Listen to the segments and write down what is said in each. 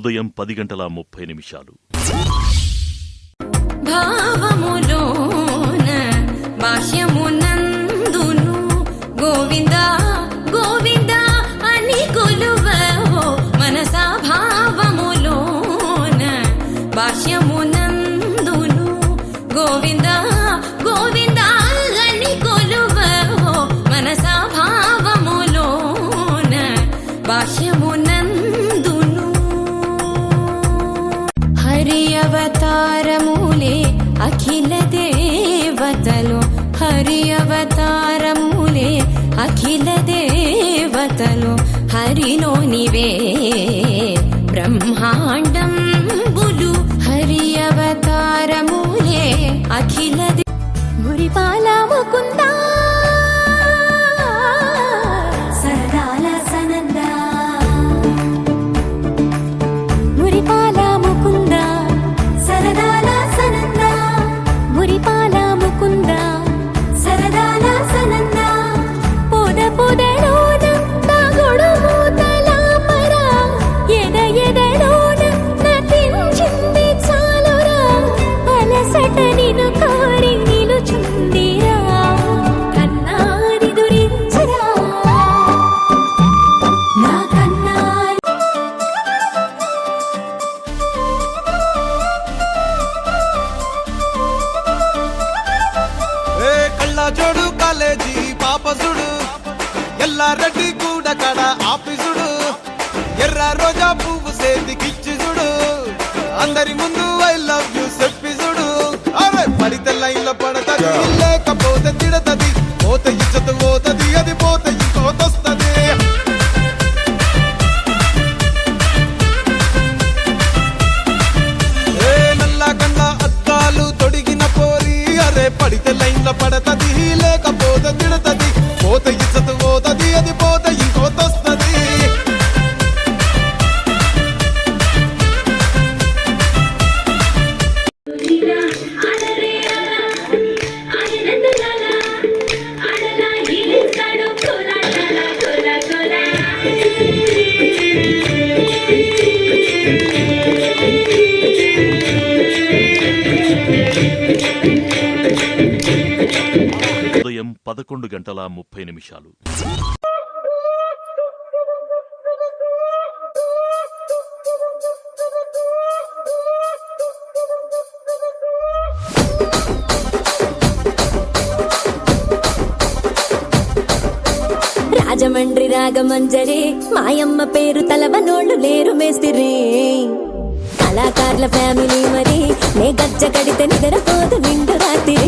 ఉదయం పది గంటల ముప్పై నిమిషాలు. భావములో బాహ్యమునందును గోవిందా నీవే. పదకొండు గంటల ముప్పై నిమిషాలు. రాజమండ్రి రాగమంజరి మాయమ్మ పేరు తలవనోళ్ళు లేరు మేస్తిరి. కళాకారుల ఫ్యామిలీ మరి నే గజ్జ కడితే నిగరపోదు నిండు రాత్రి.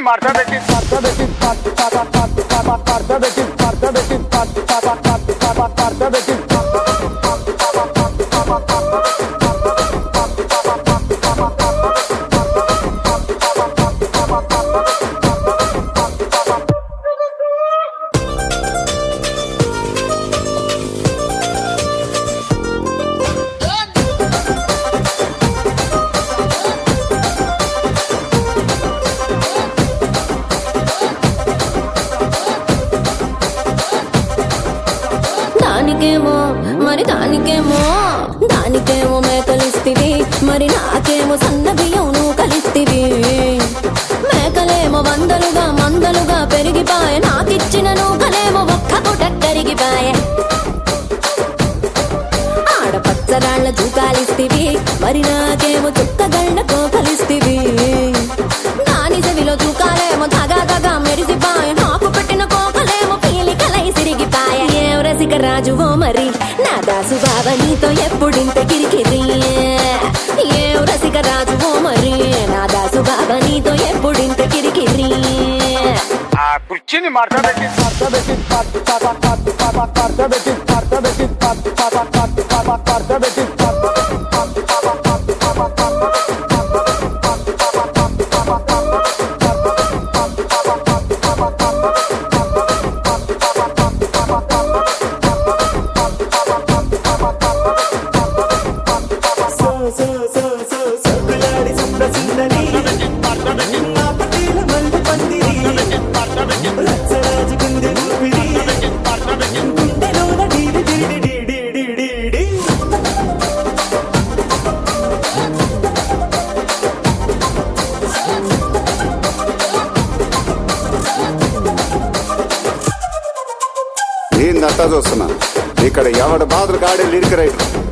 Marta Betis, Marta Betis, Marta Betis, Marta Betis, Marta Betis, Marta దూకాయ ఆడపచ్చ రాళ్ళ మరి నాకేమో చుక్కగళ్ళ కోకలిస్తివి. నాని చెవిలో దూకాలేమో దగా దగా నాకు పెట్టిన కోకలేమో పీలికలై సిరిగిపాయ. ఏం రసిక రాజువో మరి నా దాసు బాబా నీతో ఎప్పుడింత గిరికిరియే Cine marca betit, marca betit, pat pat pat pat pat pat pat betit, marca betit, pat pat pat pat pat pat betit. ఇక్కడ ఎవడ బాధలు కాడే లిరిక్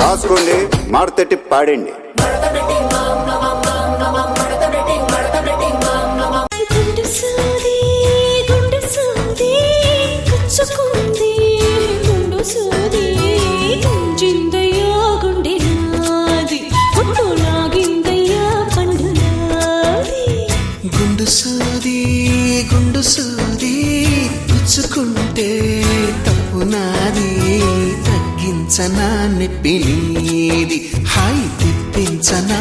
రాసుకోండి మాడతెట్టి పాడండి. తగ్గించనా నొప్పి నీది హాయి తిప్పించనా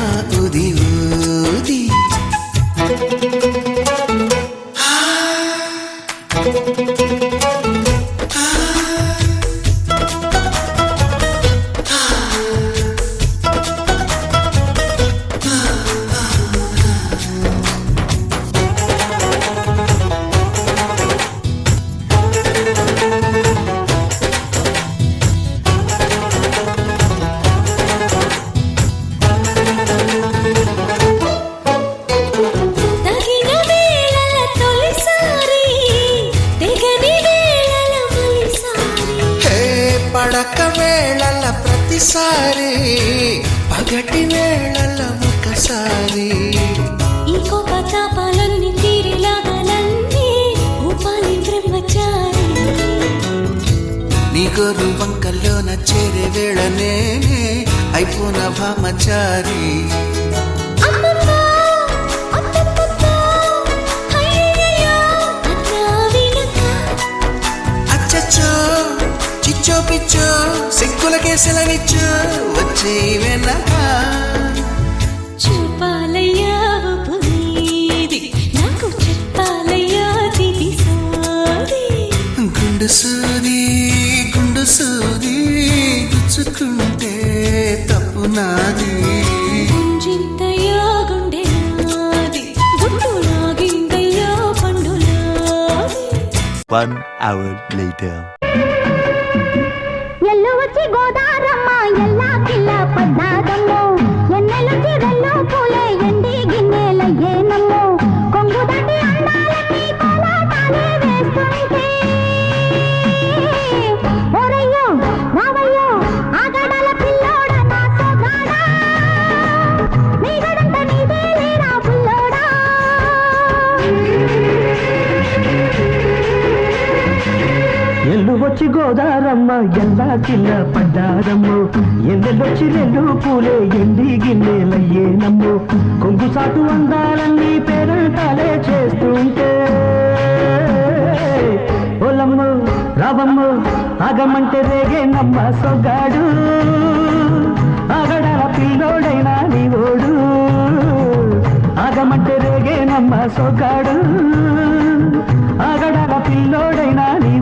గోరు వంకల్లోన చేరే వేళ నేనే అయిపోన భామచారి. చిచ్చో పిచ్చో సిగ్గులకే సెలవిచ్చో వచ్చే వెనక నాది గుంజింతయ్యా గుండె నాది, గుండు లాగిందయ్యా పండు నాది. One hour later. ఎల్లు గోదారమ్మ ఎల్లా కిల్ల పడ్డారమ్ము. ఎన్నెల్లొచ్చి రెండు పూలే ఎండి గిన్నెలయ్యే నమ్ము. కొంగు సాటు అందాలన్నీ పేరంటాలే చేస్తుంటే. ఓలమ్ము రావమ్ము ఆగమంటే రేగే నమ్మ సొగాడు ఆగడాల పిల్లోడైనా నీ ఓడు ఆగమంటే రేగే నమ్మ సొగాడు ఆగడాల పిల్లోడైనా నీ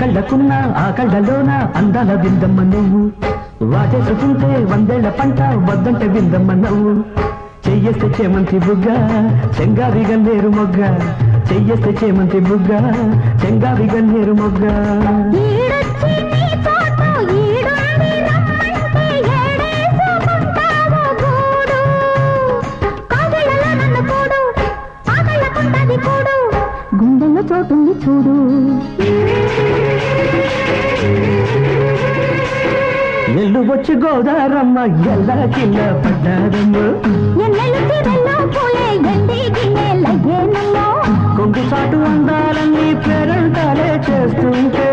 కళ్ళకున్న ఆ కళ్ళలోన అందాల విందమ్మ నువ్వు. చేసుకుంటే వందేళ్ళ పంట వద్దంటే విందమ్మ నవ్వు చెయ్యేస్తే చేమంతి బుగ్గ చెంగావి గన్నేరు మొగ్గ. చెయ్యేస్తే చేమంతి బుగ్గ చెంగావి గన్నేరు మొగ్గ. ఈడొచ్చి నీ చూడు. ఎల్లు వచ్చి గోదారమ్మ ఎల్ల కింద పడ్డారమ్మ. కొంగు చాటు అందాలన్నీ పేరంటాలే చేస్తుంటే.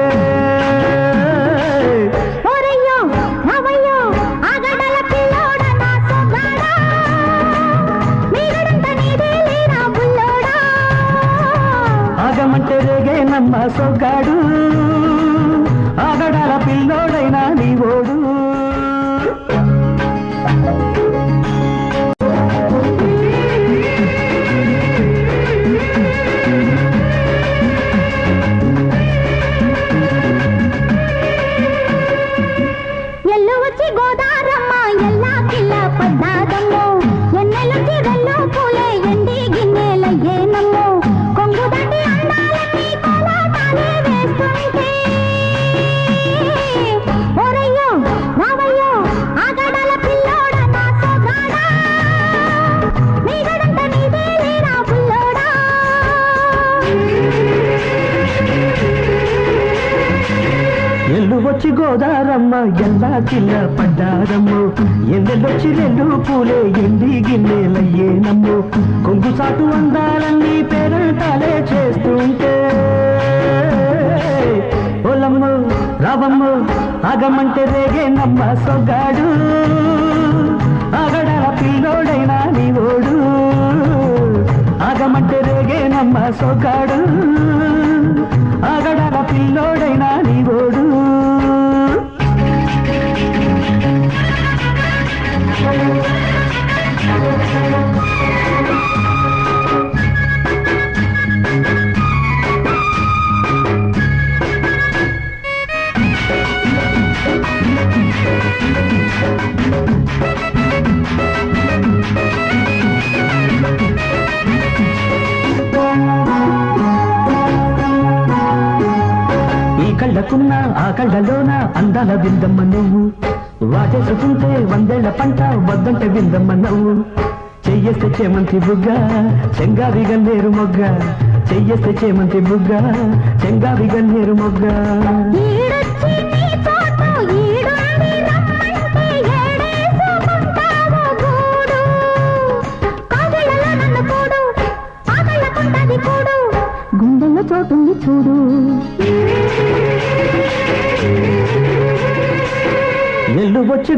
ఆగమంటే రేగే నమ్మ సొగ్గాడు. గోదారమ్మ ఎల్లా కిల్ల పడ్డారమ్ము ఎన్నెల్లొచ్చి రెండు పూలే ఎండి గిన్నెలయ్యేనమ్ము. కొంగు చాటు అందాలన్నీ పేరంటాలే చేస్తుంటే. ఓలమ్ము రావమ్ము ఆగమంటే రేగే నమ్మ సొగాడు ఆగడాల పిల్లోడైనా నీ ఓడు ఆగమంటే రేగే నమ్మ సొగాడు ఆగడాల పిల్లోడైనా నీ ఆ అందాల విందమ్మ నువ్వు. వాటేసుకుంటే వందేళ్ళ పంట వద్దంటే విందమ్మ నువ్వు. చెయ్యేస్తే చేమంతి బుగ్గ చెంగావి గన్నేరు మొగ్గ. చెయ్యేస్తే చేమంతి బుగ్గ చెంగావి గన్నేరు మొగ్గ. ఈడొచ్చి నీ చూడు.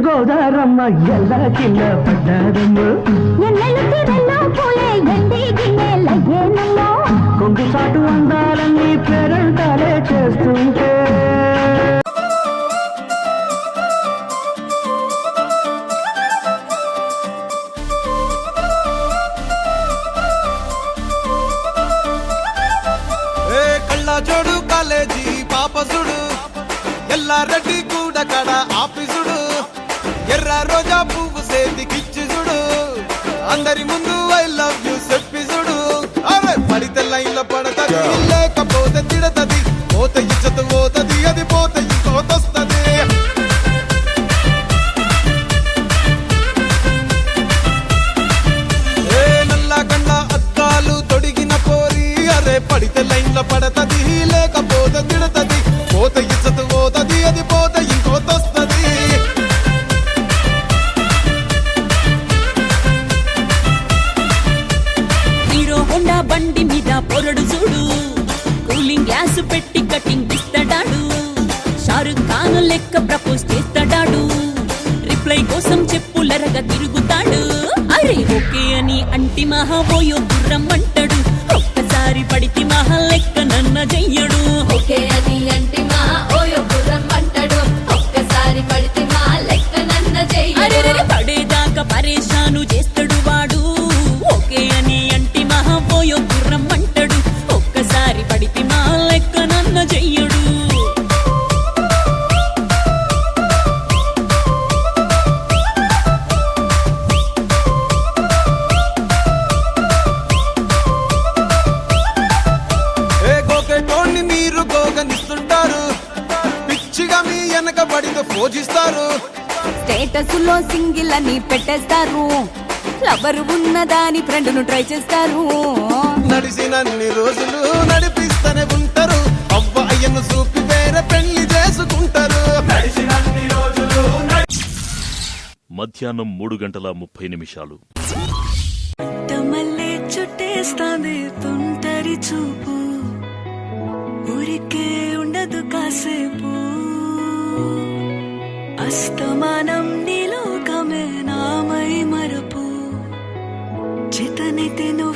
గోదారమ్మ ఎల్ల కింద పడ్డారమ్మ కొంగు చాటు అందాలన్నీ పేరంటాలే చేస్తుంటే రోజా పువ్వు సేతికిచ్చి చూడు. అందరి ముందు ఐ లవ్ యూ చెప్పి చూడు. అరే పడితే లైన్లో పడతది లేకపోతే తిడతది. పోత ఇచ్చత పోతది. లెక్క ప్రపోజ్ చేస్తాడాడు. రిప్లై కోసం చెప్పులరగా తిరుగుతాడు. అరే ఓకే అని అంటి మహా ఓయో గుర్రం అంటాడు ఒక్కసారి పడితే మహా లెక్క నన్న చెయ్యడు పడితే పోజిస్తారు. స్టేటస్లో సింగిల్ అని పెట్టేస్తారు. లవర్ ఉన్నదాని ఫ్రెండ్ను ట్రై చేస్తారు. నడిచినన్ని రోజులు నడిపిస్తూనే ఉంటారు. అవ్వ అయ్యను చూపి వేరే పెళ్ళి చేసుకుంటారు. మధ్యాహ్నం మూడు గంటల ముప్పై నిమిషాలు. మళ్ళీ చుట్టేస్తాంది తుంటరి చూపు. ఊరికే ఉండదు కాసేపు. అస్తమానం నీలోకమే నామై మరపు. చితనితిను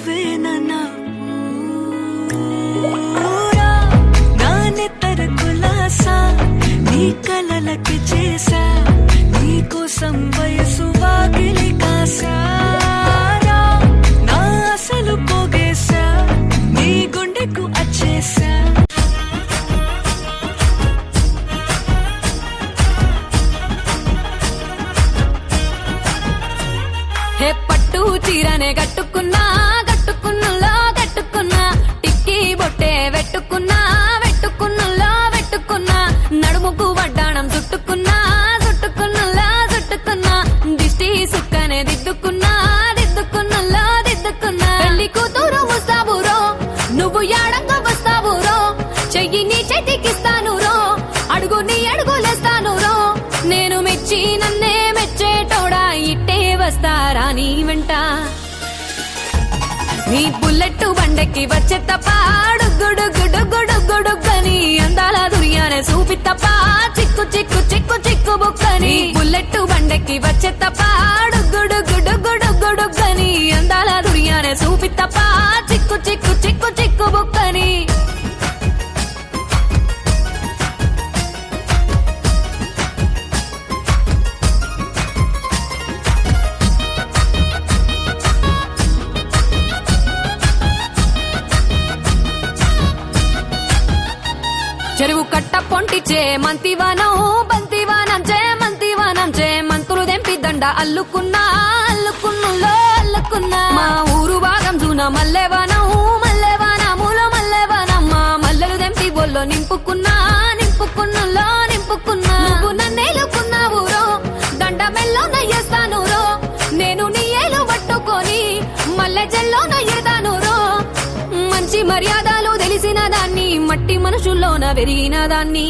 బుల్లెట్ వచ్చే తప్ప గుడు గుడు గుడు గుడుగని అందాల దుర్యానే చూపి తప్ప చిక్కు చిక్కు చిక్కు చిక్కు బుక్కని బుల్లెట్ బండెక్కి వచ్చే తప్ప గుడు గుడు గుడు గుడుగని అందాల దుర్యానే చూపి తప్ప చిక్కు చిక్కు చిక్కు చిక్కు బుక్కని మంతివానం బంతివానం చే మంతివానం చే మంతులు దెంపి దండ అల్లుకున్నా అల్లుకున్నులో అల్లుకున్నా. మా ఊరు భాగం చూన మల్లెవానం మల్లెవానములో మల్లెవానం. మా మల్లెలు దెంపి బొల్లో నింపుకున్నా నింపుకున్నులో నింపుకున్నా. నువ్వు నన్నేలుకున్నావు రో దండ మెల్లో నయ్యేస్తాను రో నేను నీ ఏలు పట్టుకొని మల్లె జల్లో నయ్యేదాను రో మంచి మర్యాదలు తెలిసిన దాన్ని మట్టి మనుషుల్లోన పెరిగిన దాన్ని.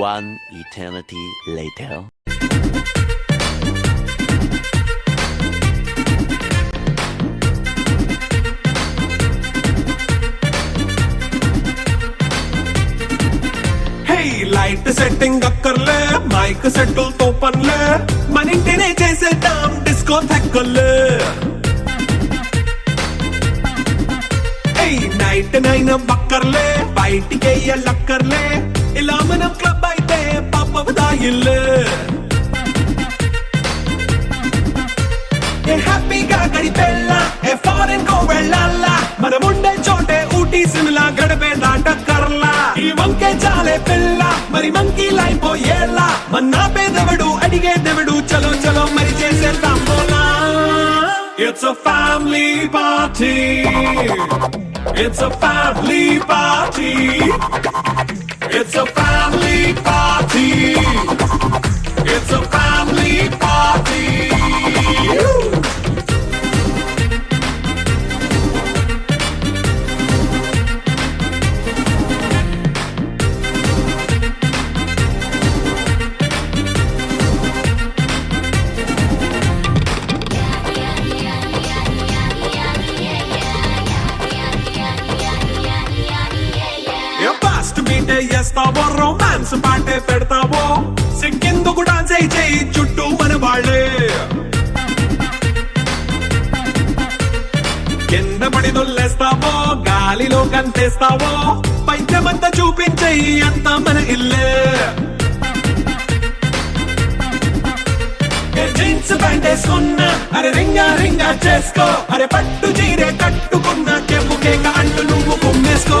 One eternity later. Light setting up कर ले माइक सेटल तो पन ले मनी तेरे जैसे दाम डिस्को थैक कर ले ए नाइट नाइन बक कर ले बाइट के ये लक कर ले మనం క్లబ్ అయితే పాప దాయిల్లే ఏ హ్యాపీగా గడిపెళ్ళ ఏ ఫారెన్ కో వెళ్ళాలా మనం ఉండే చోటే ఊటీ సిమ్లా గడిపే దాటక్కర్లా ఈ వంకే చాలే పిల్ల మరి మంకీ లైపోయేలా మన్నా పేదవడు అడిగేదెవడు చలో చలో మరి చేసేద్దాం బోలా it's a family party it's a family party so fine. Dance పాటే పెడతావో? సిక్కెందుకు డాన్స్ అయి చేయి చుట్టూ మన వాళ్ళే. కింద పడి దొల్లేస్తావో? గాలిలో కంటేస్తావో పైద్యమంతా చూపించేయి అంతా మన ఇల్లే. ఏ జీన్స్ ప్యాంట్ వేసుకున్నా అరే రింగా రింగా చేసుకో. అరే పట్టు చీరే కట్టుకున్నా చెప్పుకే అంటూ నువ్వు కుమ్మేసుకో.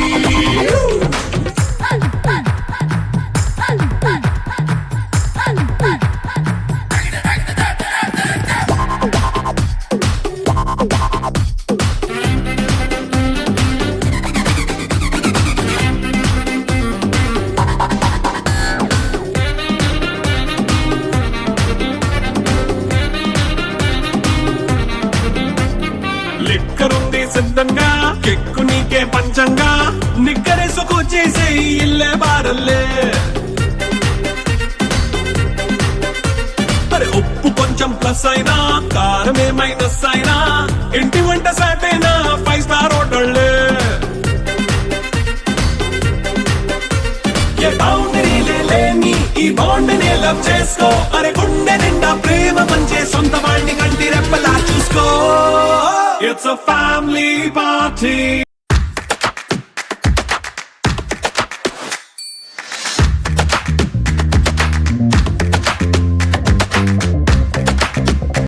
కెక్కు నీకే పంచంగా. నిక్కరేసుకు చేసే ఇల్లే బారల్లే. ఉప్పు కొంచెం ప్లస్ అయినా కారం మైనస్ అయినా ఇంటి వంట సాటైనా ఫైవ్ స్టార్ హోటళ్ళే. ఏ బౌండరీలే లేని ఈ బాండ్ లవ్ చేసుకో. అరే గుండె నిండా ప్రేమ పంచే సొంత వాడిని కంటి రెప్పలా చూసుకో. It's a family party.